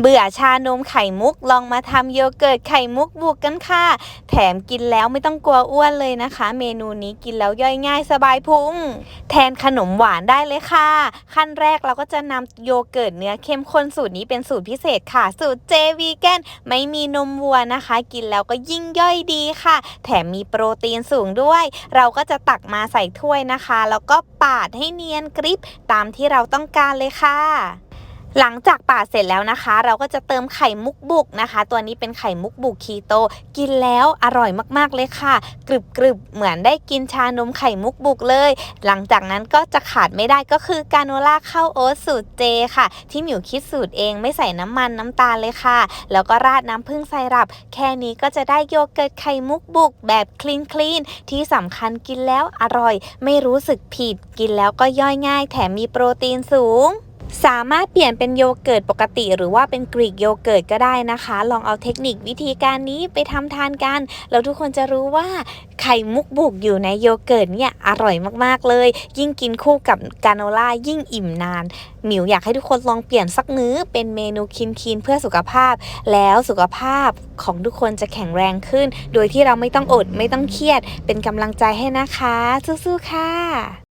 เบื่อชานมไข่มุกลองมาทำโยเกิร์ตไข่มุกบุกกันค่ะ แถมกินแล้วไม่ต้องกลัวอ้วนเลยนะคะ เมนูนี้กินแล้วย่อยง่ายสบายพุง แทนขนมหวานได้เลยค่ะ ขั้นแรกเราก็จะนำโยเกิร์ตเนื้อเข้มข้นสูตรนี้เป็นสูตรพิเศษค่ะ สูตรเจวีแกนไม่มีนมวัวนะคะ กินแล้วก็ยิ่งย่อยดีค่ะ แถมมีโปรตีนสูงด้วย เราก็จะตักมาใส่ถ้วยนะคะ แล้วก็ปาดให้เนียนกริบตามที่เราต้องการเลยค่ะ หลังจากปาดเสร็จแล้วนะคะ เราก็จะเติมไข่มุกบุกนะคะ ตัวนี้เป็นไข่มุกบุกคีโต กินแล้วอร่อยมากๆเลยค่ะ กรึบกรึบๆเหมือนได้กินชานมไข่มุกบุกเลย หลังจากนั้นก็จะขาดไม่ได้ก็คือกาโนล่าข้าวโอ๊ตสูตรเจค่ะ ที่หมิวคิดสูตรเองไม่ใส่น้ำมันน้ำตาลเลยค่ะ แล้วก็ราดน้ำผึ้งไซรัปแค่นี้ก็จะได้โยเกิร์ตไข่มุกบุกแบบคลีนคลีนที่สำคัญกินแล้วอร่อย ไม่รู้สึกผิดกินแล้วก็ย่อยง่าย แถมมีโปรตีนสูง สามารถเปลี่ยนเป็นโยเกิร์ตปกติ หรือว่าเป็นกรีกโยเกิร์ตก็ได้นะคะ ลองเอาเทคนิควิธีการนี้ไปทำทานกัน แล้วทุกคนจะรู้ว่าไข่มุกบุกอยู่ในโยเกิร์ตเนี่ยอร่อยมากๆเลย ยิ่งกินคู่กับกาโนล่ายิ่งอิ่มนาน หมิวอยากให้ทุกคนลองเปลี่ยนสักมื้อเป็นเมนูคินคินเพื่อสุขภาพ แล้วสุขภาพของทุกคนจะแข็งแรงขึ้น โดยที่เราไม่ต้องอดไม่ต้องเครียด เป็นกำลังใจให้นะคะสู้ๆค่ะ